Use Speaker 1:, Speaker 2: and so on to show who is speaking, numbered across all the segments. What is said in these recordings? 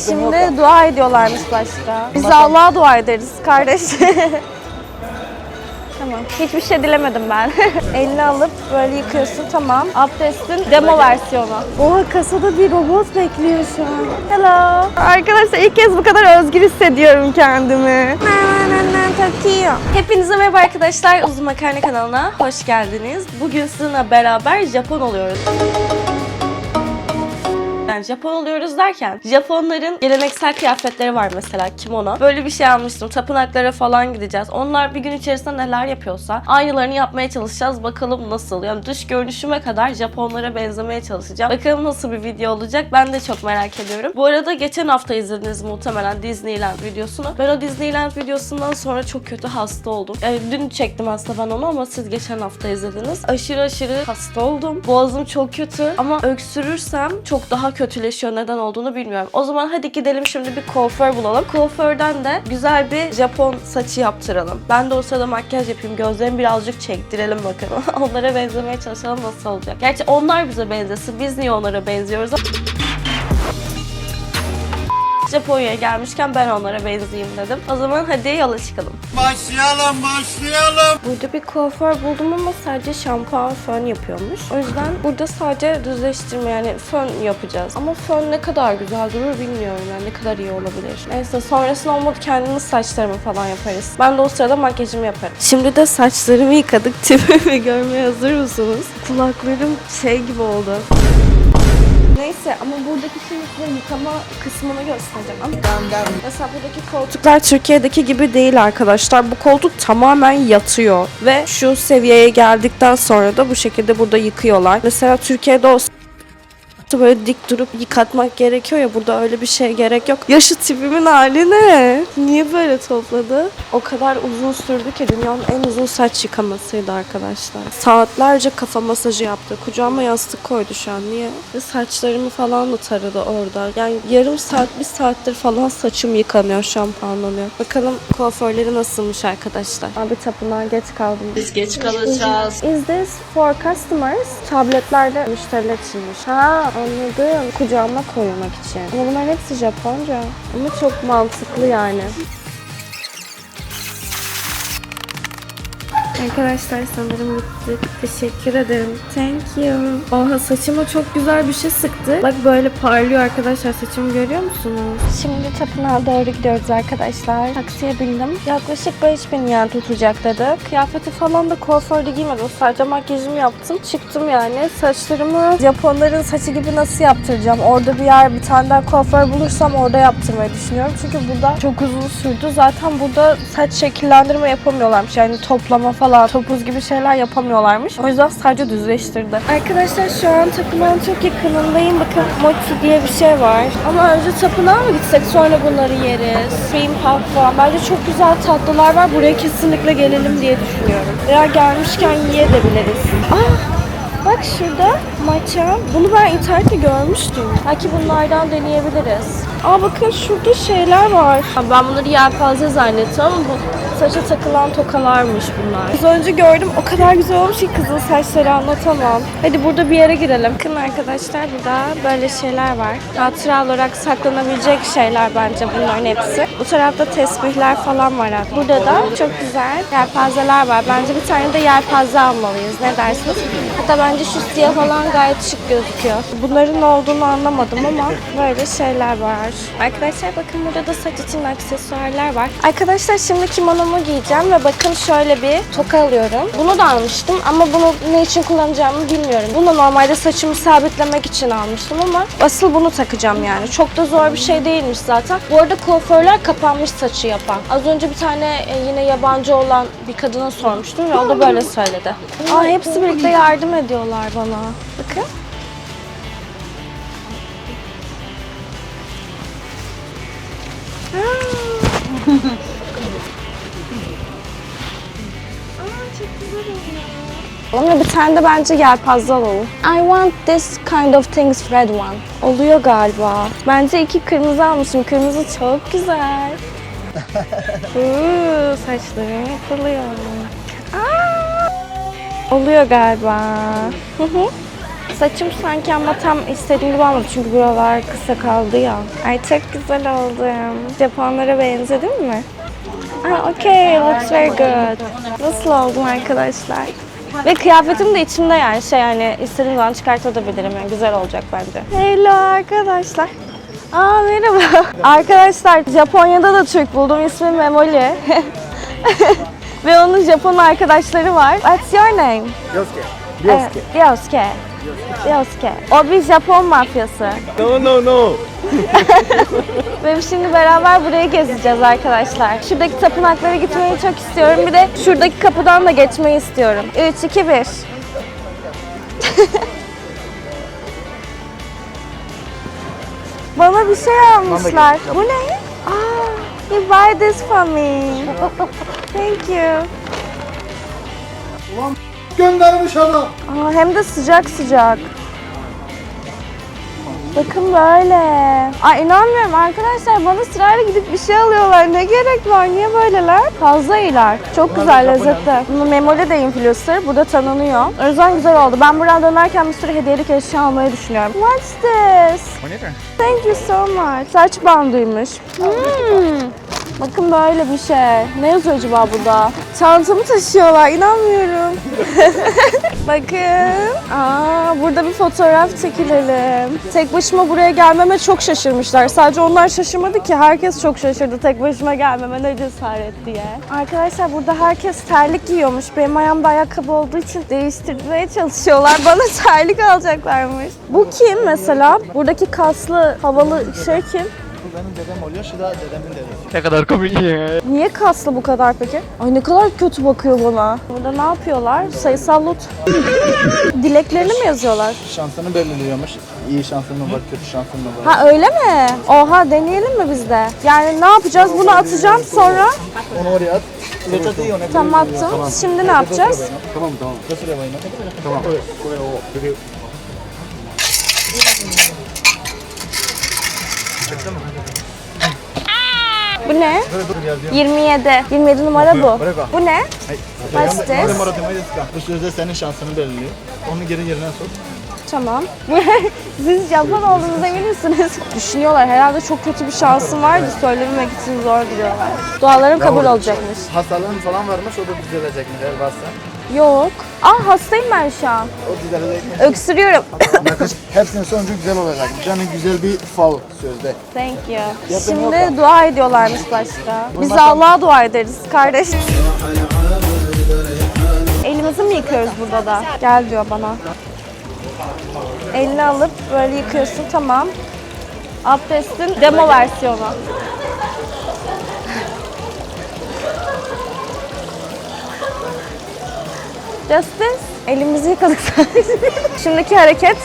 Speaker 1: Şimdi dua ediyorlarmış başta. Biz Allah'a dua ederiz kardeş. Tamam. Hiçbir şey dilemedim ben. Elini alıp böyle yıkıyorsun tamam. Abdestin demo versiyonu. Oha kasada bir robot bekliyor şu an. Hello. Arkadaşlar ilk kez bu kadar özgür hissediyorum kendimi. Tokyo. Hepinize merhaba arkadaşlar. Uzun Makarna kanalına hoş geldiniz. Bugün sizinle beraber Japon oluyoruz. Yani Japon oluyoruz derken Japonların geleneksel kıyafetleri var mesela kimono. Böyle bir şey almıştım. Tapınaklara falan gideceğiz. Onlar bir gün içerisinde neler yapıyorsa aynılarını yapmaya çalışacağız. Bakalım nasıl. Yani dış görünüşüme kadar Japonlara benzemeye çalışacağım. Bakalım nasıl bir video olacak. Ben de çok merak ediyorum. Bu arada geçen hafta izlediniz muhtemelen Disneyland videosunu. Ben o Disneyland videosundan sonra çok kötü hasta oldum. Yani dün çektim aslında ben onu ama siz geçen hafta izlediniz. Aşırı aşırı hasta oldum. Boğazım çok kötü ama öksürürsem çok daha kötüleşiyor. Neden olduğunu bilmiyorum. O zaman hadi gidelim şimdi bir kuaför bulalım. Kuaförden de güzel bir Japon saçı yaptıralım. Ben de o sırada makyaj yapayım. Gözlerimi birazcık çektirelim bakalım. Onlara benzemeye çalışalım nasıl olacak. Gerçi onlar bize benzesin. Biz niye onlara benziyoruz? Japonya'ya gelmişken ben onlara benzeyeyim dedim. O zaman hadi yola çıkalım.
Speaker 2: Başlayalım, başlayalım.
Speaker 1: Burada bir kuaför buldum ama sadece şampuan fön yapıyormuş. O yüzden burada sadece düzleştirme yani fön yapacağız. Ama fön ne kadar güzel durur bilmiyorum yani ne kadar iyi olabilir. Neyse sonrasında olmadı kendimiz saçlarımı falan yaparız. Ben de o sırada makyajımı yaparım. Şimdi de saçlarımı yıkadık. Tipimi görmeye hazır mısınız? Kulaklarım şey gibi oldu. Neyse ama buradaki şey size yıkama kısmını göstereceğim. Mesela buradaki koltuklar Türkiye'deki gibi değil arkadaşlar. Bu koltuk tamamen yatıyor ve şu seviyeye geldikten sonra da bu şekilde burada yıkıyorlar. Mesela Türkiye'de olsa böyle dik durup yıkatmak gerekiyor ya burada öyle bir şey gerek yok. Yaşı tipimin hali ne? Niye böyle topladı? O kadar uzun sürdü ki dünyanın en uzun saç yıkamasıydı arkadaşlar. Saatlerce kafa masajı yaptı. Kucağıma yastık koydu şu an. Niye? Ve saçlarımı falan da taradı orada. Yani yarım saat, bir saattir falan saçım yıkanıyor, şampuanlanıyor. Bakalım kuaförleri nasılmış arkadaşlar. Abi tapınağa geç kaldım.
Speaker 3: Biz geç kalacağız.
Speaker 1: Is this for customers? Tabletlerde müşteriler içinmiş. Ha anladım. Kucağıma koymak için. Ama bunların hepsi Japonca. Ama çok mantıklı yani. Arkadaşlar sanırım bittik. Teşekkür ederim. Thank you. Oha saçıma çok güzel bir şey sıktı. Bak böyle parlıyor arkadaşlar. Saçımı görüyor musunuz? Şimdi tapınağa doğru gidiyoruz arkadaşlar. Taksiye bindim. Yaklaşık 5000 yen tutacak dedi. Kıyafeti falan da kuaförde giymedim. Sadece makyajımı yaptım. Çıktım yani. Saçlarımı Japonların saçı gibi nasıl yaptıracağım? Orada bir yer bir tane daha kuaför bulursam orada yaptırmayı düşünüyorum. Çünkü burada çok uzun sürdü. Zaten burada saç şekillendirme yapamıyorlarmış. Yani toplama falan topuz gibi şeyler yapamıyorlarmış. O yüzden sadece düzleştirdi. Arkadaşlar şu an tapınağın çok yakınındayım. Bakın mochi diye bir şey var. Ama önce tapınağa mı gitsek sonra bunları yeriz. Cream puff falan. Bence çok güzel tatlılar var. Buraya kesinlikle gelelim diye düşünüyorum. Veya gelmişken yiyebiliriz. Ah! Bak şurada matcha. Bunu ben internette görmüştüm. Belki bunlardan deneyebiliriz. Aa bakın şurada şeyler var. Ben bunları yelpaze zannettim ama bu saça takılan tokalarmış bunlar. Az önce gördüm o kadar güzel olmuş ki kızın saçları anlatamam. Hadi burada bir yere girelim. Bakın arkadaşlar burada böyle şeyler var. Hatıra olarak saklanabilecek şeyler bence bunların hepsi. Bu tarafta tesbihler falan var. hatta. Burada da çok güzel yelpazeler var. Bence bir tane de yelpaze almalıyız. Ne dersiniz? Hatta bence şu siyah falan gayet şık gözüküyor. Bunların ne olduğunu anlamadım ama böyle şeyler var. Arkadaşlar bakın burada da saç için aksesuarlar var. Arkadaşlar şimdi kimonomu giyeceğim ve bakın şöyle bir toka alıyorum. Bunu da almıştım ama bunu ne için kullanacağımı bilmiyorum. Bunu normalde saçımı sabitlemek için almıştım ama asıl bunu takacağım yani. Çok da zor bir şey değilmiş zaten. Bu arada kuaförler kapanmış saçı yapan. Az önce bir tane e, yine yabancı olan bir kadına sormuştum ve o da böyle söyledi. Aa hepsi birlikte yardım ediyorlar bana. Bakın. Ama bir tane de bence yelpaze alalım. I want this kind of things red one. Oluyor galiba. Bence iki kırmızı almışım. Kırmızı çok güzel. Uuu, saçlarım yapılıyor. Aa! Oluyor galiba. Hı hı. Saçım sanki ama tam istediğim gibi olmadı çünkü buralar kısa kaldı ya. Ay çok güzel oldum. Japonlara benzedim mi? Ah, okay, looks very good. Nasıl oldum arkadaşlar? Ve kıyafetim de içimde yani şey yani istediğim zaman çıkartabilirim yani güzel olacak bence. Hello arkadaşlar. Aa merhaba. Arkadaşlar Japonya'da da Türk buldum. İsmi Memoli. Ve onun Japon arkadaşları var. What's your name?
Speaker 3: Yosuke.
Speaker 1: Yosuke. Yosuke. Yosuke. O bir Japon mafyası.
Speaker 3: No no no.
Speaker 1: Ve şimdi beraber burayı gezeceğiz arkadaşlar. Şuradaki tapınaklara gitmeyi çok istiyorum. Bir de şuradaki kapıdan da geçmeyi istiyorum. 3, 2, 1. Bana bir şey almışlar. Bu ne? Aa, you buy this for me. Thank you.
Speaker 2: Göndermiş adam.
Speaker 1: Aa, hem de sıcak sıcak. Bakın böyle. Ay inanmıyorum arkadaşlar bana sırayla gidip bir şey alıyorlar. Ne gerek var? Niye böyleler? Fazla iyiler. Çok güzel lezzetli. Bunu Memoli de influencer. Bu da tanınıyor. O yüzden güzel oldu. Ben buradan dönerken bir sürü hediyelik eşya almayı düşünüyorum. What's this? Thank you so much. Saç bandıymış. Hmm. Bakın böyle bir şey. Ne yazıyor acaba burada? Çantamı taşıyorlar. inanmıyorum. Bakın. Aa, burada bir fotoğraf çekilelim. Tek başıma buraya gelmeme çok şaşırmışlar. Sadece onlar şaşırmadı ki. Herkes çok şaşırdı tek başıma gelmeme ne cesaret diye. Arkadaşlar burada herkes terlik giyiyormuş. Benim ayağımda ayakkabı olduğu için değiştirmeye çalışıyorlar. Bana terlik alacaklarmış. Bu kim mesela? Buradaki kaslı, havalı şey kim?
Speaker 3: Benim dedem oluyor. Şu da dedemin dedesi.
Speaker 4: Ne kadar komik ya.
Speaker 1: Niye kaslı bu kadar peki? Ay ne kadar kötü bakıyor bana. Burada ne yapıyorlar? Sayısal lot. Dileklerini mi yazıyorlar?
Speaker 3: Şansını belirliyormuş. İyi şansın mı var, kötü şansın mı var?
Speaker 1: Ha öyle mi? Oha deneyelim mi biz de? Yani ne yapacağız? Bunu atacağım sonra.
Speaker 3: Onu oraya at. Lezzet iyi ona.
Speaker 1: Tam attım. Şimdi ne yapacağız?
Speaker 3: Tamam tamam. Tamam.
Speaker 1: Bu ne? 27. 27 numara bu. Bu ne? What's this?
Speaker 3: Bu sözde senin şansını belirliyor. Onu geri yerine sok.
Speaker 1: Tamam. Siz Japon olduğunuza emin misiniz? Düşünüyorlar. Herhalde çok kötü bir şansım vardı. Söylememek için zor duruyorlar. Dualarım kabul olacakmış.
Speaker 3: Hastalığın falan varmış, o da düzelecekmiş eğer varsa.
Speaker 1: Yok. Aa hastayım ben şu an.
Speaker 3: O düzelecekmiş.
Speaker 1: Öksürüyorum.
Speaker 3: Hepsinin sonucu güzel olacak. Yani güzel bir fal sözde.
Speaker 1: Thank you. Şimdi dua ediyorlarmış başta. Biz de Allah'a dua ederiz kardeş. Elimizi mi yıkıyoruz burada da? Gel diyor bana. Elini alıp böyle yıkıyorsun tamam. Abdestin demo versiyonu. Justice. Elimizi yıkadık sadece. Şimdiki hareket.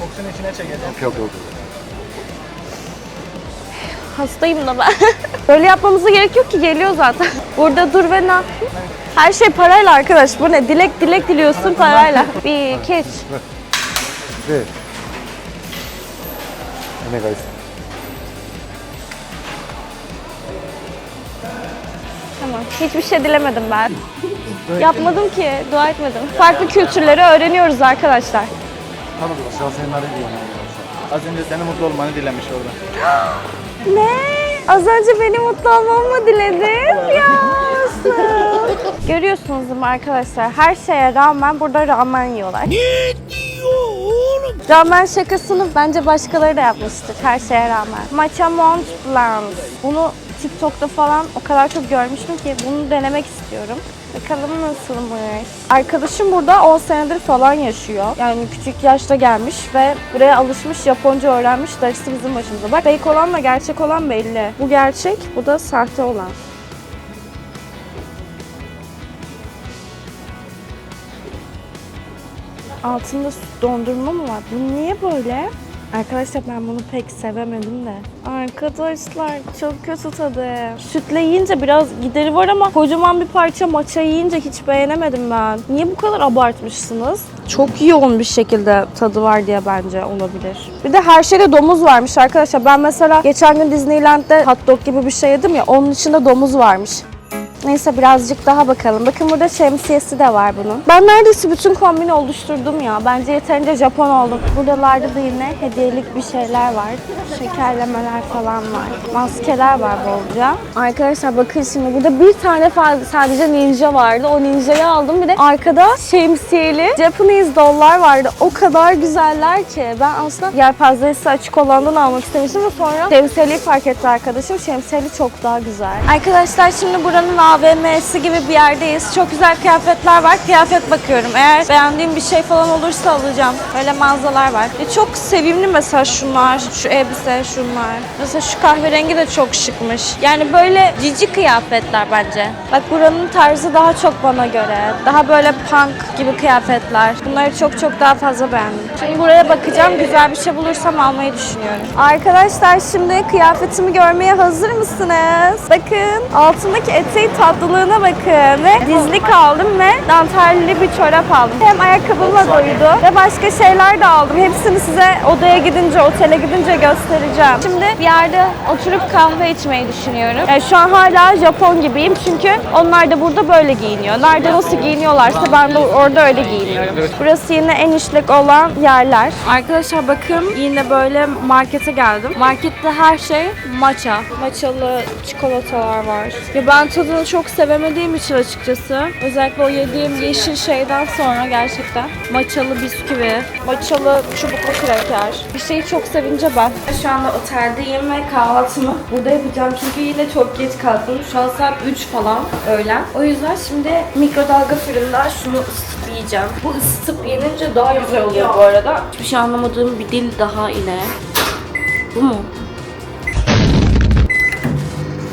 Speaker 3: Koksun içine çekeceğim.
Speaker 2: Yok yok.
Speaker 1: Hastayım da ben. Böyle yapmamıza gerek yok ki geliyor zaten. Burada dur ve ne yap- Her şey parayla arkadaş. Bu ne? Dilek dilek diliyorsun parayla. Bir, iki, üç.
Speaker 2: Ne guys?
Speaker 1: Tamam. Hiçbir şey dilemedim ben. Yapmadım ki. Dua etmedim. Farklı kültürleri öğreniyoruz arkadaşlar.
Speaker 3: Tamam, şansınları diyorum. Az önce senin mutlu olmanı dilemiş orada.
Speaker 1: Ne? Az önce benim mutlu olmamı mı diledin? Ya nasıl? Görüyorsunuz değil mi arkadaşlar? Her şeye rağmen burada ramen yiyorlar. Ne diyor oğlum? Ramen şakasını bence başkaları da yapmıştır her şeye rağmen. Matcha Mont Blanc. Bunu TikTok'ta falan o kadar çok görmüştüm ki bunu denemek istiyorum. Bakalım nasılmış. Arkadaşım burada 10 senedir falan yaşıyor. Yani küçük yaşta gelmiş ve buraya alışmış, Japonca öğrenmiş. Darısı bizim başımıza. Bak fake olanla gerçek olan belli. Bu gerçek, bu da sahte olan. Altında dondurma mı var? Bu niye böyle? Arkadaşlar ben bunu pek sevemedim de. Arkadaşlar çok kötü tadı. Sütle yiyince biraz gideri var ama kocaman bir parça matcha yiyince hiç beğenemedim ben. Niye bu kadar abartmışsınız? Çok yoğun bir şekilde tadı var diye bence olabilir. Bir de her şeyde domuz varmış arkadaşlar. Ben mesela geçen gün Disneyland'de hot dog gibi bir şey yedim ya onun içinde domuz varmış. Neyse birazcık daha bakalım. Bakın burada şemsiyesi de var bunun. Ben neredeyse bütün kombini oluşturdum ya. Bence yeterince Japon oldum. Buralarda da yine hediyelik bir şeyler var. Şekerlemeler falan var. Maskeler var bolca. Arkadaşlar bakın şimdi burada bir tane sadece ninja vardı. O ninjayı aldım. Bir de arkada şemsiyeli Japanese doll'lar vardı. O kadar güzeller ki. Ben aslında yelpazesi açık olandan almak istemiştim ama sonra şemsiyeliyi fark etti arkadaşım. Şemsiyeli çok daha güzel. Arkadaşlar şimdi buranın AVM'si gibi bir yerdeyiz. Çok güzel kıyafetler var. Kıyafet bakıyorum. Eğer beğendiğim bir şey falan olursa alacağım. Böyle mağazalar var. E, çok sevimli mesela şunlar. Şu elbise, şunlar. Mesela şu kahverengi de çok şıkmış. Yani böyle cici kıyafetler bence. Bak buranın tarzı daha çok bana göre. Daha böyle punk gibi kıyafetler. Bunları çok çok daha fazla beğendim. Şimdi buraya bakacağım. Güzel bir şey bulursam almayı düşünüyorum. Arkadaşlar şimdi kıyafetimi görmeye hazır mısınız? Bakın altındaki eteği tatlılığına bakın. Ve dizlik aldım ve dantelli bir çorap aldım. Hem ayakkabımla doydu ve başka şeyler de aldım. Hepsini size odaya gidince, otele gidince göstereceğim. Şimdi bir yerde oturup kahve içmeyi düşünüyorum. Yani şu an hala Japon gibiyim çünkü onlar da burada böyle giyiniyor. Nerede nasıl giyiniyorlarsa ben de orada öyle giyiniyorum. Burası yine en işlek olan yerler. Arkadaşlar bakın yine böyle markete geldim. Markette her şey matcha. Matchalı çikolatalar var. Ya ben tadını çok sevemediğim için açıkçası. Özellikle o yediğim yeşil şeyden sonra gerçekten matchalı bisküvi, matchalı çubuklu kraker. Bir şeyi çok sevince ben. Şu anda oteldeyim ve kahvaltımı burada yapacağım. Çünkü yine çok geç kalktım. Şu an saat 3 falan öğlen. O yüzden şimdi mikrodalga fırında şunu ısıtıp yiyeceğim. Bu ısıtıp yenince daha güzel oluyor bu arada. Hiçbir şey anlamadığım bir dil daha yine. Bu mu?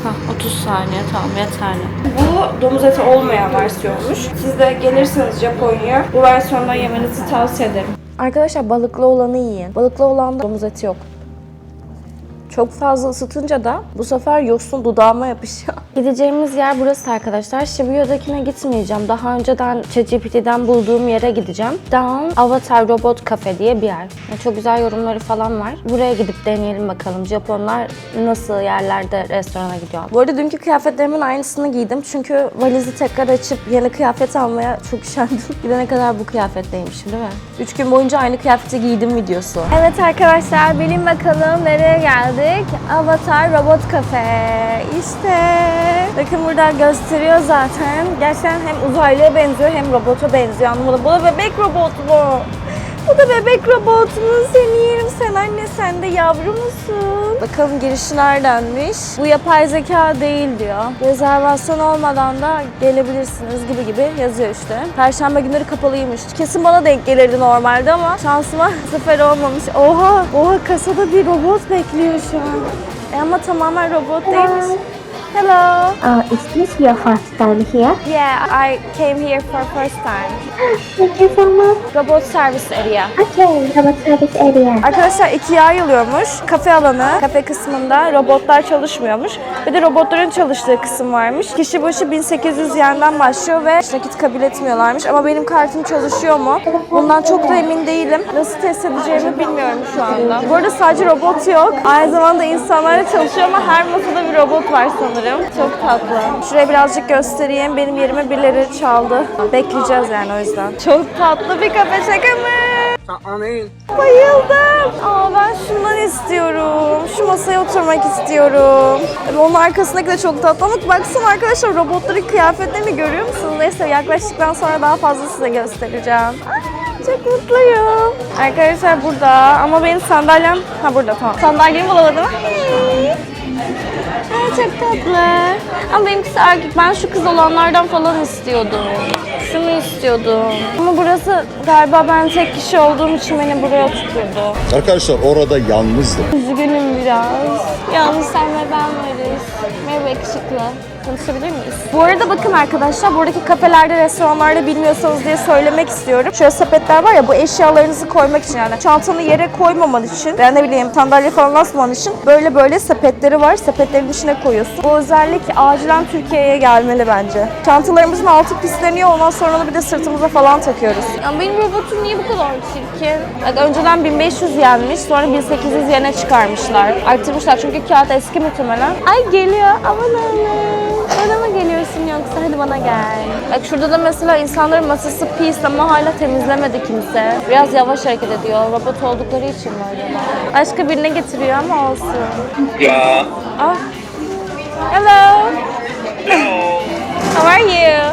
Speaker 1: Hah, 30 saniye tamam yeterli. Bu domuz eti olmayan versiyonmuş. Siz de gelirseniz Japonya'ya bu versiyondan yemenizi tavsiye ederim. Arkadaşlar balıklı olanı yiyin. Balıklı olanda domuz eti yok. Çok fazla ısıtınca da bu sefer yosun dudağıma yapışıyor. Gideceğimiz yer burası arkadaşlar. Shibuya'dakine gitmeyeceğim. Daha önceden ChatGPT'den bulduğum yere gideceğim. Down Avatar Robot Cafe diye bir yer. Yani çok güzel yorumları falan var. Buraya gidip deneyelim bakalım. Japonlar nasıl yerlerde restorana gidiyor. Bu arada dünkü kıyafetlerimin aynısını giydim. Çünkü valizi tekrar açıp yeni kıyafet almaya çok üşendim. Gidene kadar bu kıyafetteymişim değil mi? Üç gün boyunca aynı kıyafeti giydim videosu. Evet arkadaşlar bilin bakalım nereye geldik? Avatar Robot Cafe. İşte. Bakın burada gösteriyor zaten. Gerçekten hem uzaylıya benziyor hem robota benziyor. Anlamadım. Bu bebek robot mu? Bu da bebek robot mu? Seni yerim sen anne sen de yavru musun? Bakalım girişi neredenmiş? Bu yapay zeka değil diyor. Rezervasyon olmadan da gelebilirsiniz gibi gibi yazıyor işte. Perşembe günleri kapalıymış. Kesin bana denk gelirdi normalde ama şansıma sefer olmamış. Oha! Oha kasada bir robot bekliyor şu an. E ama tamamen robot değilmiş. Hello.
Speaker 4: Uh, is this your first time here?
Speaker 1: Yeah, I came here for first time.
Speaker 4: Thank you so much.
Speaker 1: Robot service area.
Speaker 4: Okay, robot service area.
Speaker 1: Arkadaşlar ikiye ayrılıyormuş. Kafe alanı, kafe kısmında robotlar çalışmıyormuş. Bir de robotların çalıştığı kısım varmış. Kişi başı 1800 yenden başlıyor ve nakit kabul etmiyorlarmış. Ama benim kartım çalışıyor mu? Bundan çok da emin değilim. Nasıl test edeceğimi bilmiyorum şu anda. Bu arada sadece robot yok. Aynı zamanda insanlar da çalışıyor ama her masada bir robot var sanırım. Çok tatlı. Şuraya birazcık göstereyim. Benim yerime birileri çaldı. Bekleyeceğiz yani o yüzden. Çok tatlı bir kafe şaka mı? Bayıldım. Aa ben şundan istiyorum. Şu masaya oturmak istiyorum. Onun arkasındaki de çok tatlı ama baksana arkadaşlar robotların kıyafetlerini görüyor musunuz? Neyse yaklaştıktan sonra daha fazla size göstereceğim. Çok mutluyum. Arkadaşlar burada ama benim sandalyem... Ha burada tamam. Sandalyemi bulamadım. Hey. Çok tatlı. Ama benimkisi erkek. Ben şu kız olanlardan falan istiyordum. Şunu istiyordum. Ama burası galiba ben tek kişi olduğum için beni buraya tutturdu.
Speaker 5: Arkadaşlar orada yalnızdım.
Speaker 1: Üzgünüm biraz. Yalnız sen ve ben varız. Merhaba yakışıklı. Konuşabilir miyiz? Bu arada bakın arkadaşlar buradaki kafelerde, restoranlarda bilmiyorsanız diye söylemek istiyorum. Şöyle sepetler var ya bu eşyalarınızı koymak için yani çantanı yere koymaman için veya ne bileyim sandalye falan asmaman için böyle böyle sepetleri var. Sepetlerin içine koyuyorsun. Bu özellik acilen Türkiye'ye gelmeli bence. Çantalarımızın altı pisleniyor ondan sonra onu bir de sırtımıza falan takıyoruz. Ya benim robotum niye bu kadar çirkin? Bak önceden 1500 yenmiş sonra 1800 yene çıkarmışlar. Arttırmışlar çünkü kağıt eski muhtemelen. Ay geliyor aman Allah'ım. Bana mı geliyorsun yoksa? Hadi bana gel. Bak şurada da mesela insanların masası pis ama hala temizlemedi kimse. Biraz yavaş hareket ediyor. Robot oldukları için acaba? Başka birine getiriyor ama olsun.
Speaker 6: Yeah.
Speaker 1: Ah. Hello. How are you?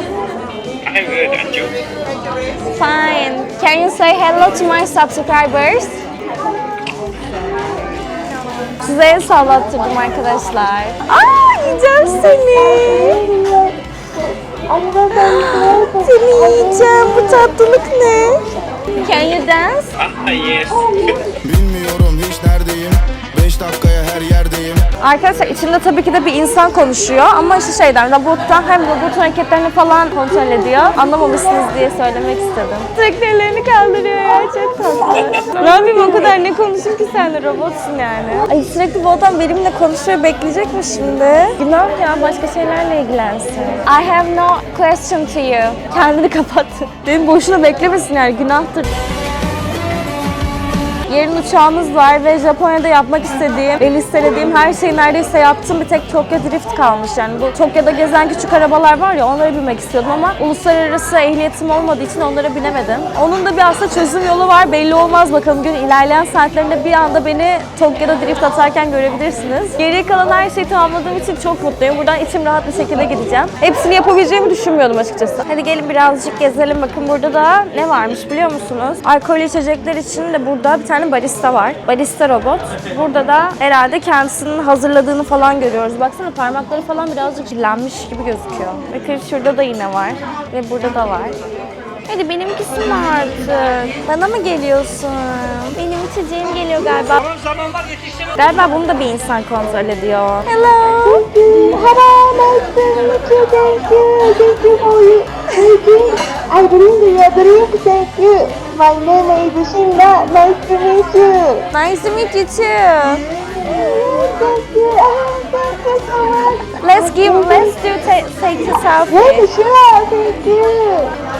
Speaker 6: I'm good, and you?
Speaker 1: Fine. Can you say hello to my subscribers? Size el sallattırdım arkadaşlar. Aa yiyeceğim seni. Seni yiyeceğim. Bu tatlılık ne? Can you dance?
Speaker 6: Ah, yes.
Speaker 7: Bilmiyorum hiç neredeyim 5 dakikaya her yerdeyim
Speaker 1: Arkadaşlar içinde tabii ki de bir insan konuşuyor ama işte şeyden robottan hem robot hareketlerini falan kontrol ediyor. Anlamamışsınız diye söylemek istedim. Sürekli ellerini kaldırıyor ya çok tatlı. ne yapayım o kadar ne konuşayım ki sen de robotsun yani. Ay sürekli bu adam benimle konuşuyor bekleyecek mi şimdi? Günah ya başka şeylerle ilgilensin. I have no question to you. Kendini kapat. Benim boşuna beklemesin yani günahtır. Yarın uçağımız var ve Japonya'da yapmak istediğim ve listelediğim her şeyi neredeyse yaptım. Bir tek Tokyo Drift kalmış yani. Bu Tokyo'da gezen küçük arabalar var ya onlara binmek istiyordum ama uluslararası ehliyetim olmadığı için onlara binemedim. Onun da bir aslında çözüm yolu var. Belli olmaz bakalım gün ilerleyen saatlerinde bir anda beni Tokyo'da drift atarken görebilirsiniz. Geriye kalan her şeyi tamamladığım için çok mutluyum. Buradan içim rahat bir şekilde gideceğim. Hepsini yapabileceğimi düşünmüyordum açıkçası. Hadi gelin birazcık gezelim. Bakın burada da ne varmış biliyor musunuz? Alkollü içecekler için de burada bir tane barista var. Barista robot. Burada da herhalde kendisinin hazırladığını falan görüyoruz. Baksana parmakları falan birazcık kirlenmiş gibi gözüküyor. Bakın şurada da yine var. Ve burada da var. Hadi benimkisi mi artık? Bana mı geliyorsun? Benim içeceğim geliyor galiba. Galiba bunu da bir insan kontrol ediyor. Hello.
Speaker 4: Hello, nice to meet you. Thank you. Thank you for you. Thank you. I bring you a drink. Thank you. My name is Shinra. Nice to meet you.
Speaker 1: Nice to meet you too.
Speaker 4: Thank you. Oh, thank you so much.
Speaker 1: Let's give, let's do ta- take a selfie.
Speaker 4: Yes, sure. Thank you.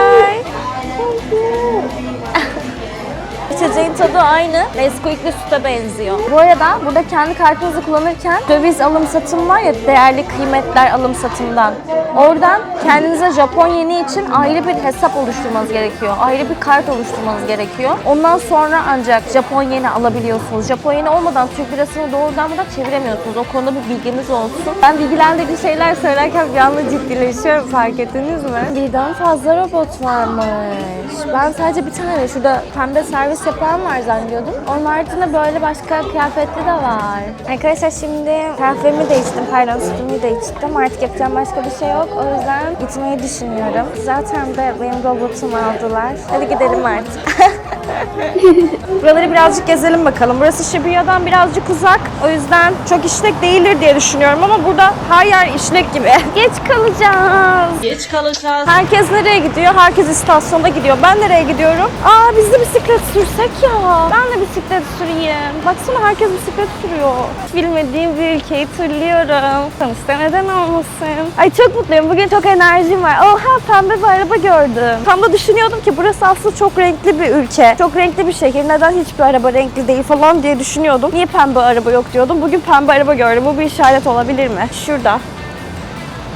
Speaker 1: İçeceğin tadı aynı. Nesquik'li süte benziyor. Bu arada burada kendi kartınızı kullanırken döviz alım satım var ya değerli kıymetler alım satımdan. Oradan kendinize Japon yeni için ayrı bir hesap oluşturmanız gerekiyor. Ayrı bir kart oluşturmanız gerekiyor. Ondan sonra ancak Japon yeni alabiliyorsunuz. Japon yeni olmadan Türk lirasını doğrudan buradan çeviremiyorsunuz. O konuda bir bilginiz olsun. Ben bilgilendirici şeyler söylerken bir anda ciddileşiyorum fark ettiniz mi? Birden fazla robot varmış. Ben sadece bir tane şurada pembe servis yapan var zannediyordum. Onun haricinde böyle başka kıyafetli de var. Arkadaşlar şimdi kahvemi de içtim, pardon sütümü de içtim. Artık yapacağım başka bir şey yok. O yüzden gitmeyi düşünüyorum. Zaten de benim robotumu aldılar. Hadi gidelim artık. Buraları birazcık gezelim bakalım. Burası Shibuya'dan birazcık uzak. O yüzden çok işlek değildir diye düşünüyorum ama burada her yer işlek gibi. Geç kalacağız.
Speaker 8: Geç kalacağız.
Speaker 1: Herkes nereye gidiyor? Herkes istasyonda gidiyor. Ben nereye gidiyorum? Aa biz de bisiklet sürsek ya. Ben de bisiklet süreyim. Baksana herkes bisiklet sürüyor. Bilmediğim bir ülkeyi turluyorum. Sonuçta neden olmasın? Ay çok mutluyum. Bugün çok enerjim var. Oha pembe bir araba gördüm. Tam da düşünüyordum ki burası aslında çok renkli bir ülke. Çok renkli bir şehir. Neden hiçbir araba renkli değil falan diye düşünüyordum. Niye pembe araba yok diyordum. Bugün pembe araba gördüm. Bu bir işaret olabilir mi? Şurada.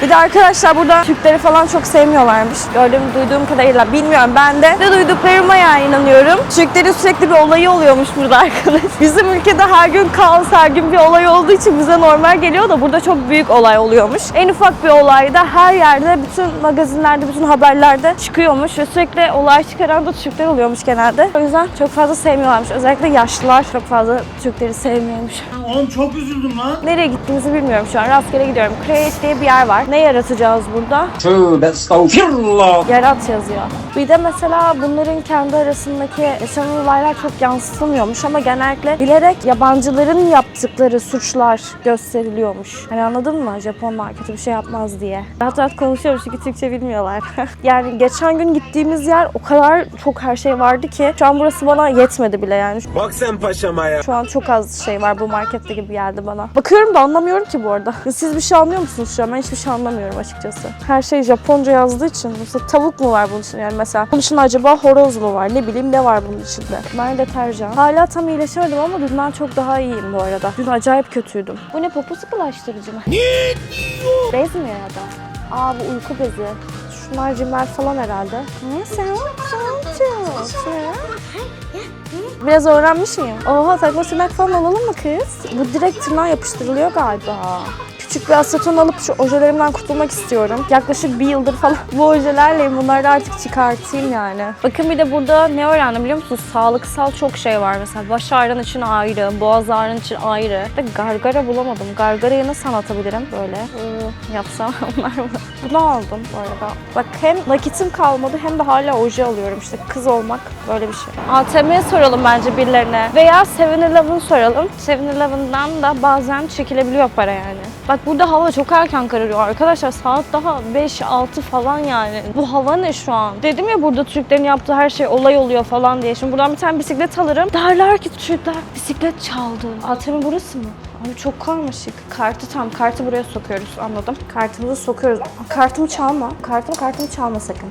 Speaker 1: Bir de arkadaşlar burada Türkleri falan çok sevmiyorlarmış. Gördüğüm, duyduğum kadarıyla bilmiyorum ben de. Ne duyduklarıma yani inanıyorum. Türklerin sürekli bir olayı oluyormuş burada arkadaş. Bizim ülkede her gün kaos, her gün bir olay olduğu için bize normal geliyor da burada çok büyük olay oluyormuş. En ufak bir olayda her yerde, bütün magazinlerde, bütün haberlerde çıkıyormuş ve sürekli olay çıkaran da Türkler oluyormuş genelde. O yüzden çok fazla sevmiyorlarmış. Özellikle yaşlılar çok fazla Türkleri sevmiyormuş.
Speaker 2: Oğlum çok üzüldüm lan.
Speaker 1: Nereye gittiğimizi bilmiyorum şu an. Rastgele gidiyorum. Create diye bir yer var. Ne yaratacağız burada?
Speaker 5: Tövbe estağfirullah.
Speaker 1: Yarat yazıyor. Bir de mesela bunların kendi arasındaki yaşanan olaylar çok yansıtılmıyormuş ama genellikle bilerek yabancıların yaptıkları suçlar gösteriliyormuş. Hani anladın mı? Japonlar kötü bir şey yapmaz diye. Rahat rahat konuşuyorum çünkü Türkçe bilmiyorlar. yani geçen gün gittiğimiz yer o kadar çok her şey vardı ki şu an burası bana yetmedi bile yani.
Speaker 7: Bak sen paşama ya
Speaker 1: Şu an çok az şey var bu markette gibi geldi bana. Bakıyorum da anlamıyorum ki bu arada. Siz bir şey anlıyor musunuz şu an? Ben hiçbir şey anlamıyorum açıkçası. Her şey Japonca yazdığı için mesela tavuk mu var bunun için yani mesela bunun için acaba horoz mu var ne bileyim ne var bunun içinde. Bunlar deterjan. Hala tam iyileşemedim ama dünden çok daha iyiyim bu arada. Dün acayip kötüydüm. Bu ne popo sıkılaştırıcı mı? Ne diyor? Bez mi ya da? Aa bu uyku bezi. Şunlar cimel falan herhalde. Ne sen? Biraz öğrenmiş miyim? Oha takma tırnak falan alalım mı kız? Bu direkt tırnağa yapıştırılıyor galiba. Küçük bir aseton alıp şu ojelerimden kurtulmak istiyorum. Yaklaşık bir yıldır falan bu ojelerle bunları da artık çıkartayım yani. Bakın bir de burada ne öğrendim biliyor musunuz? Sağlıksal çok şey var mesela. Baş ağrın için ayrı, boğaz ağrın için ayrı. De gargara bulamadım. Gargarayı nasıl anlatabilirim böyle? Iı, yapsam onlar mı? Bunu aldım bu arada. Bak hem nakitim kalmadı hem de hala oje alıyorum işte. Kız olmak böyle bir şey. ATM'ye soralım bence birilerine. Veya 7-Eleven soralım. 7-Eleven'dan da bazen çekilebiliyor para yani. Bak burada hava çok erken kararıyor arkadaşlar. Saat daha 5-6 falan yani. Bu hava ne şu an? Dedim ya burada Türklerin yaptığı her şey olay oluyor falan diye. Şimdi buradan bir tane bisiklet alırım. Derler ki Türkler bisiklet çaldı. ATM burası mı? Abi çok karmaşık. Kartı tam, kartı buraya sokuyoruz anladım. Kartımızı sokuyoruz. Kartımı çalma. Kartımı kartımı çalma sakın.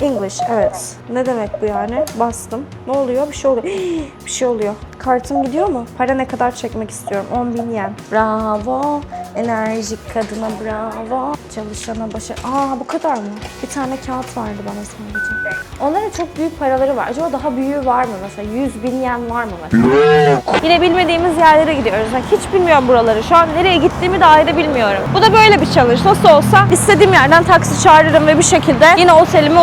Speaker 1: English, evet. Ne demek bu yani? Bastım. Ne oluyor? Bir şey oluyor. bir şey oluyor. Kartım gidiyor mu? Para ne kadar çekmek istiyorum? 10 bin yen. Bravo. Enerjik kadına bravo. Çalışana başa... Aa bu kadar mı? Bir tane kağıt vardı bana sadece. Onların çok büyük paraları var. Acaba daha büyüğü var mı mesela? 100 bin yen var mı mesela? Yine bilmediğimiz yerlere gidiyoruz. Yani hiç bilmiyorum buraları. Şu an nereye gittiğimi dahi de bilmiyorum. Bu da böyle bir challenge. Nasıl olsa istediğim yerden taksi çağırırım ve bir şekilde yine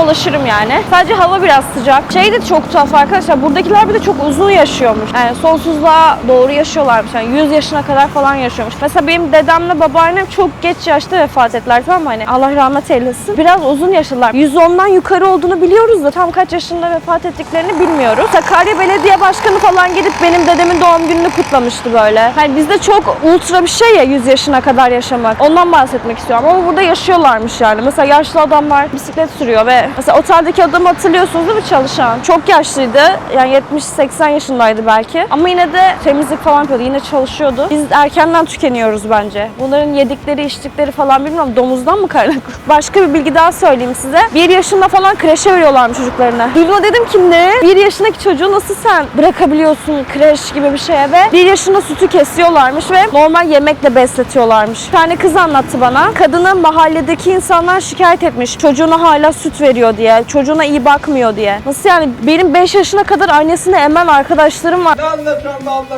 Speaker 1: ulaşırım yani. Sadece hava biraz sıcak. Şey de çok tuhaf arkadaşlar. Buradakiler bir de çok uzun yaşıyormuş. Yani sonsuzluğa doğru yaşıyorlarmış. Yani 100 yaşına kadar falan yaşıyormuş. Mesela benim dedemle babaannem çok geç yaşta vefat ettiler tamam mı? Hani Allah rahmet eylesin. Biraz uzun yaşlılar. 110'dan yukarı olduğunu biliyoruz da tam kaç yaşında vefat ettiklerini bilmiyoruz. Sakarya Belediye Başkanı falan gelip benim dedemin doğum gününü kutlamıştı böyle. Hani bizde çok ultra bir şey ya 100 yaşına kadar yaşamak. Ondan bahsetmek istiyorum ama burada yaşıyorlarmış yani. Mesela yaşlı adamlar bisiklet sürüyor ve mesela oteldeki adamı hatırlıyorsunuz değil mi çalışan? Çok yaşlıydı. Yani 70-80 yaşındaydı belki. Ama yine de temizlik falan yapıyordu. Yine çalışıyordu. Biz erkenden tükeniyoruz bence. Bunların yedikleri, içtikleri falan bilmiyorum. Domuzdan mı kaynaklı? Başka bir bilgi daha söyleyeyim size. Bir yaşında falan kreşe veriyorlarmış çocuklarını. Duyduğuma dedim ki ne? Bir yaşındaki çocuğu nasıl sen bırakabiliyorsun kreş gibi bir şeye ve bir yaşında sütü kesiyorlarmış ve normal yemekle besletiyorlarmış. Bir tane kız anlattı bana. Kadının mahalledeki insanlar şikayet etmiş. Çocuğuna hala süt veriyor diye. Çocuğuna iyi bakmıyor diye. Nasıl yani? Benim 5 yaşına kadar annesini emen arkadaşlarım var.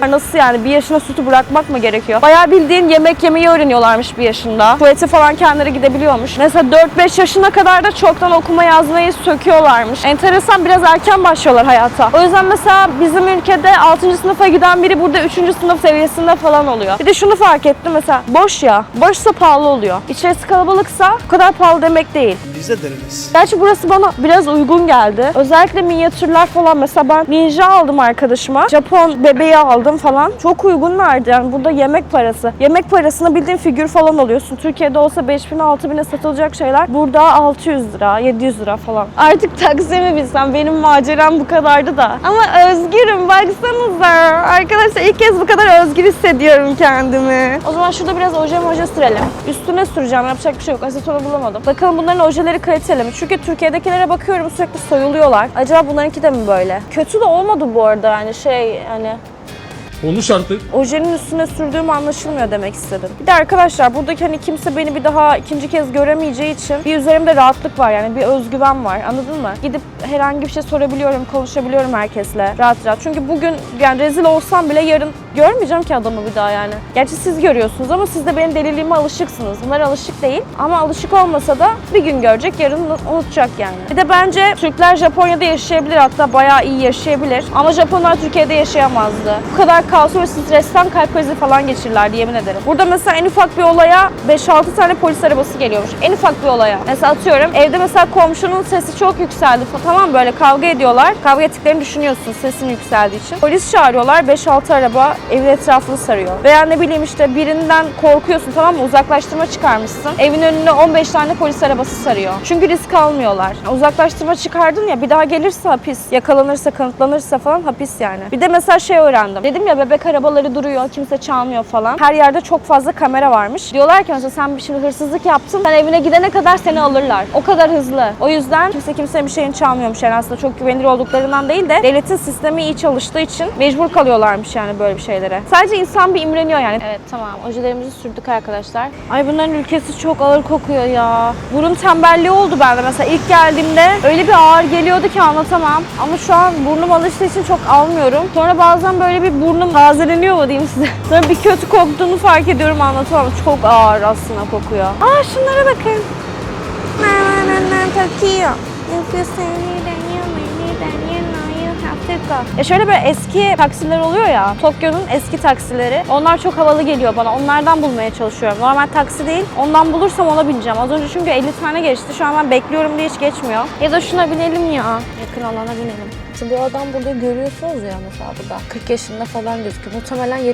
Speaker 1: Nasıl yani? Bir yaşına sütü bırakmak mı gerekiyor? Bayağı bildiğin yemek yemeyi öğreniyorlarmış bir yaşında. Tuvalete falan kendileri gidebiliyormuş. Mesela 4-5 yaşına kadar da çoktan okuma yazmayı söküyorlarmış. Enteresan biraz erken başlıyorlar hayata. O yüzden mesela bizim ülkede 6. sınıfa giden biri burada 3. sınıf seviyesinde falan oluyor. Bir de şunu fark ettim mesela boş ya. Boşsa pahalı oluyor. İçerisi kalabalıksa bu kadar pahalı demek değil.
Speaker 2: Bize deriniz.
Speaker 1: Gerçi burası bana biraz uygun geldi. Özellikle minyatürler falan. Mesela ben ninja aldım arkadaşıma. Japon bebeği aldım falan. Çok uygun verdi. Yani burada yemek parası. Yemek parasına bildiğin figür falan alıyorsun. Türkiye'de olsa 5000 6000'e satılacak şeyler. Burada 600 lira, 700 lira falan. Artık taksiye bilsem benim maceram bu kadardı da. Ama özgürüm baksanıza. Arkadaşlar ilk kez bu kadar özgür hissediyorum kendimi. O zaman şurada biraz oje moje sürelim. Üstüne süreceğim. Yapacak bir şey yok. Asetonu bulamadım. Bakalım bunların ojeleri kaliteli mi? Çünkü Türkiye'dekilere bakıyorum sürekli soyuluyorlar. Acaba bunlarınki de mi böyle? Kötü de olmadı bu arada yani şey hani
Speaker 8: Konuş artık.
Speaker 1: ojenin üstüne sürdüğüm anlaşılmıyor demek istedim. Bir de arkadaşlar buradaki hani kimse beni bir daha ikinci kez göremeyeceği için bir üzerimde rahatlık var yani bir özgüven var anladın mı? Gidip herhangi bir şey sorabiliyorum, konuşabiliyorum herkesle rahat rahat. Çünkü bugün yani rezil olsam bile yarın görmeyeceğim ki adamı bir daha yani. Gerçi siz görüyorsunuz ama siz de benim deliliğime alışıksınız. Bunlar alışık değil ama alışık olmasa da bir gün görecek yarın unutacak yani. Bir de bence Türkler Japonya'da yaşayabilir hatta bayağı iyi yaşayabilir. Ama Japonlar Türkiye'de yaşayamazdı. Bu kadar kaosu ve stresten kalp krizi falan geçirirlerdi yemin ederim. Burada mesela en ufak bir olaya 5-6 tane polis arabası geliyormuş. En ufak bir olaya. Mesela atıyorum evde mesela komşunun sesi çok yükseldi tamam böyle kavga ediyorlar. Kavga ettiklerini düşünüyorsun sesin yükseldiği için. Polis çağırıyorlar 5-6 araba
Speaker 9: evin etrafını sarıyor. Veya ne bileyim işte birinden korkuyorsun tamam mı? Uzaklaştırma çıkarmışsın. Evin önüne 15 tane polis arabası sarıyor. Çünkü risk almıyorlar. Uzaklaştırma çıkardın ya bir daha gelirse hapis. Yakalanırsa, kanıtlanırsa falan hapis yani. Bir de mesela şey öğrendim. Dedim ya bebek arabaları duruyor, kimse çalmıyor falan. Her yerde çok fazla kamera varmış. Diyorlar ki mesela sen şimdi hırsızlık yaptın. Sen evine gidene kadar seni alırlar. O kadar hızlı. O yüzden kimse kimsenin bir şeyini çalmıyormuş. Yani aslında çok güvenilir olduklarından değil de devletin sistemi iyi çalıştığı için mecbur kalıyorlarmış yani böyle bir şeylere. Sadece insan bir imreniyor yani. Evet tamam. Ojelerimizi sürdük arkadaşlar. Ay bunların ülkesi çok ağır kokuyor ya. Burun tembelliği oldu bende mesela. ilk geldiğimde öyle bir ağır geliyordu ki anlatamam. Ama şu an burnum alıştığı için çok almıyorum. Sonra bazen böyle bir burnum tazeleniyor mu diyeyim size. Sonra bir kötü koktuğunu fark ediyorum anlatamam. Çok ağır aslında kokuyor. Aa şunlara bakın. Na Tokyo. Go. Ya şöyle böyle eski taksiler oluyor ya. Tokyo'nun eski taksileri. Onlar çok havalı geliyor bana. Onlardan bulmaya çalışıyorum. Normal taksi değil. Ondan bulursam ona bineceğim. Az önce çünkü 50 tane geçti. Şu an ben bekliyorum diye hiç geçmiyor. Ya da şuna binelim ya. Yakın alana binelim. Şimdi bu adam burada görüyorsunuz ya mesela burada. 40 yaşında falan gözüküyor. Muhtemelen 70-80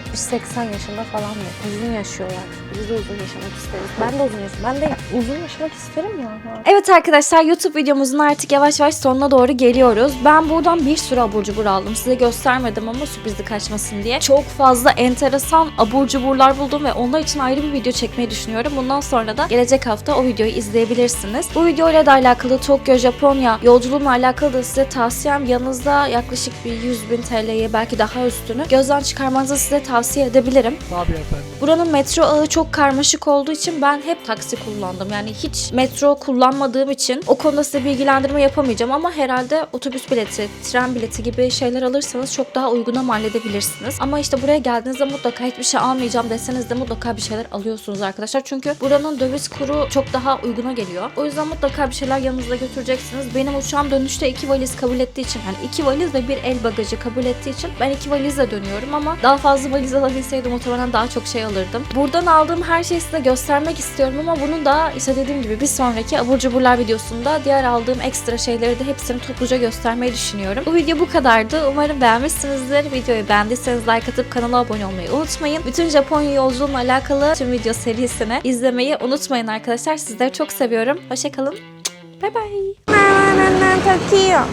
Speaker 9: yaşında falan mı? Uzun yaşıyorlar. Biz de uzun yaşamak isteriz. Ben de uzun yaşamak. Ben de uzun yaşamak isterim ya.
Speaker 1: Evet arkadaşlar YouTube videomuzun artık yavaş yavaş sonuna doğru geliyoruz. Ben buradan bir sürü abur cubur aldım. Size göstermedim ama sürprizli kaçmasın diye. Çok fazla enteresan abur cuburlar buldum ve onlar için ayrı bir video çekmeyi düşünüyorum. Bundan sonra da gelecek hafta o videoyu izleyebilirsiniz. Bu videoyla da alakalı Tokyo, Japonya yolculuğumla alakalı da size tavsiyem yanınızda yaklaşık bir 100 bin TL'ye belki daha üstünü gözden çıkarmanızı size tavsiye edebilirim.
Speaker 8: Tabii efendim.
Speaker 1: Buranın metro ağı çok karmaşık olduğu için ben hep taksi kullandım. Yani hiç metro kullanmadığım için o konuda size bilgilendirme yapamayacağım ama herhalde otobüs bileti, tren bileti gibi şeyler alırsanız çok daha uyguna mal edebilirsiniz. Ama işte buraya geldiğinizde mutlaka hiçbir şey almayacağım deseniz de mutlaka bir şeyler alıyorsunuz arkadaşlar. Çünkü buranın döviz kuru çok daha uyguna geliyor. O yüzden mutlaka bir şeyler yanınızda götüreceksiniz. Benim uçağım dönüşte iki valiz kabul ettiği için yani iki valiz ve bir el bagajı kabul ettiği için ben iki valizle dönüyorum ama daha fazla valiz alabilseydim muhtemelen daha çok şey alırdım. Buradan aldığım her şeyi size göstermek istiyorum ama bunu da işte dediğim gibi bir sonraki abur cuburlar videosunda diğer aldığım ekstra şeyleri de hepsini topluca göstermeyi düşünüyorum. Bu video bu kadardı. Umarım beğenmişsinizdir. Videoyu beğendiyseniz like atıp kanala abone olmayı unutmayın. Bütün Japonya yolculuğumla alakalı tüm video serisini izlemeyi unutmayın arkadaşlar. Sizleri çok seviyorum. Hoşçakalın. Bye bye.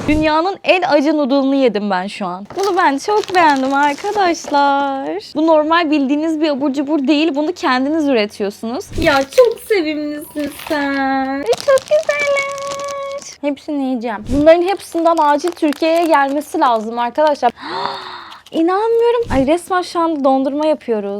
Speaker 1: Dünyanın en acı noodle'ını yedim ben şu an. Bunu ben çok beğendim arkadaşlar. Bu normal bildiğiniz bir abur cubur değil. Bunu kendiniz üretiyorsunuz. Ya çok sevimlisin sen. Ay, Çok güzeller. Hepsini yiyeceğim. Bunların hepsinden acil Türkiye'ye gelmesi lazım arkadaşlar. İnanmıyorum. Ay resmen şu anda dondurma yapıyoruz.